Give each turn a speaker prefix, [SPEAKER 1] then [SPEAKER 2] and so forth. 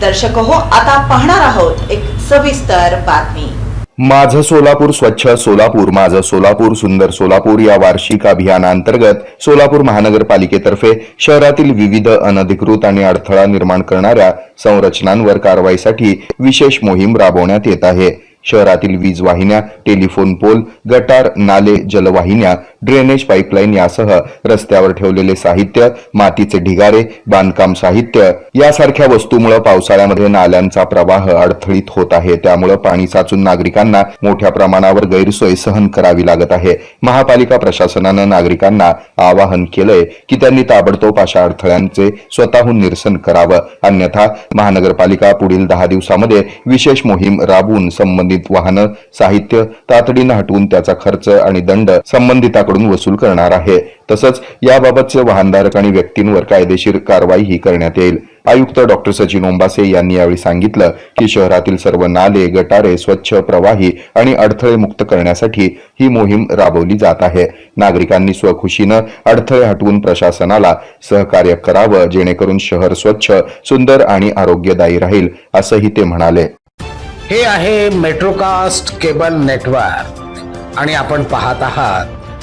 [SPEAKER 1] दर्शक हो आता पाहणार आहोत एक सविस्तर बातमी.
[SPEAKER 2] माझं सोलापूर स्वच्छ सोलापूर माझं सोलापूर सुंदर सोलापूर या वार्षिक अभियानांतर्गत सोलापूर महानगरपालिकेतर्फे शहरातील विविध अनधिकृत आणि अडथळा निर्माण करणाऱ्या संरचनांवर कारवाईसाठी विशेष मोहीम राबवण्यात येत आहे. शहरातील वीज वाहिन्या टेलिफोन पोल गटार नाले जलवाहिन्या ड्रेनेज पाईपलाईन यासह रस्त्यावर ठेवलेले साहित्य मातीचे ढिगारे बांधकाम साहित्य यासारख्या वस्तूमुळे पावसाळ्यामध्ये नाल्यांचा प्रवाह अडथळीत होत आहे. त्यामुळे पाणी साचून नागरिकांना मोठ्या प्रमाणावर गैरसोय सहन करावी लागत आहे. महापालिका प्रशासनानं नागरिकांना आवाहन केलंय की त्यांनी ताबडतोब अशा अडथळ्यांचे स्वतःहून निरसन करावं. अन्यथा महानगरपालिका पुढील दहा दिवसामध्ये विशेष मोहीम राबवून संबंधित वाहनं साहित्य तातडीनं हटवून त्याचा खर्च आणि दंड संबंधित संबंधिताकडून वसूल करणार आहे. तसंच याबाबतचे वाहनधारक आणि व्यक्तींवर कायदेशीर कारवाईही करण्यात येईल. आयुक्त डॉक्टर सचिन ओंबासे यांनी यावेळी सांगितलं की शहरातील सर्व नाले गटारे स्वच्छ प्रवाही आणि अडथळे मुक्त करण्यासाठी ही मोहीम राबवली जात आहे. नागरिकांनी स्वखुशीनं अडथळे हटवून प्रशासनाला सहकार्य करावं जेणेकरून शहर स्वच्छ सुंदर आणि आरोग्यदायी राहील असंही ते म्हणाले.
[SPEAKER 3] हे आहे मेट्रोकास्ट केबल नेटवर्क आणि आपण पाहत आहात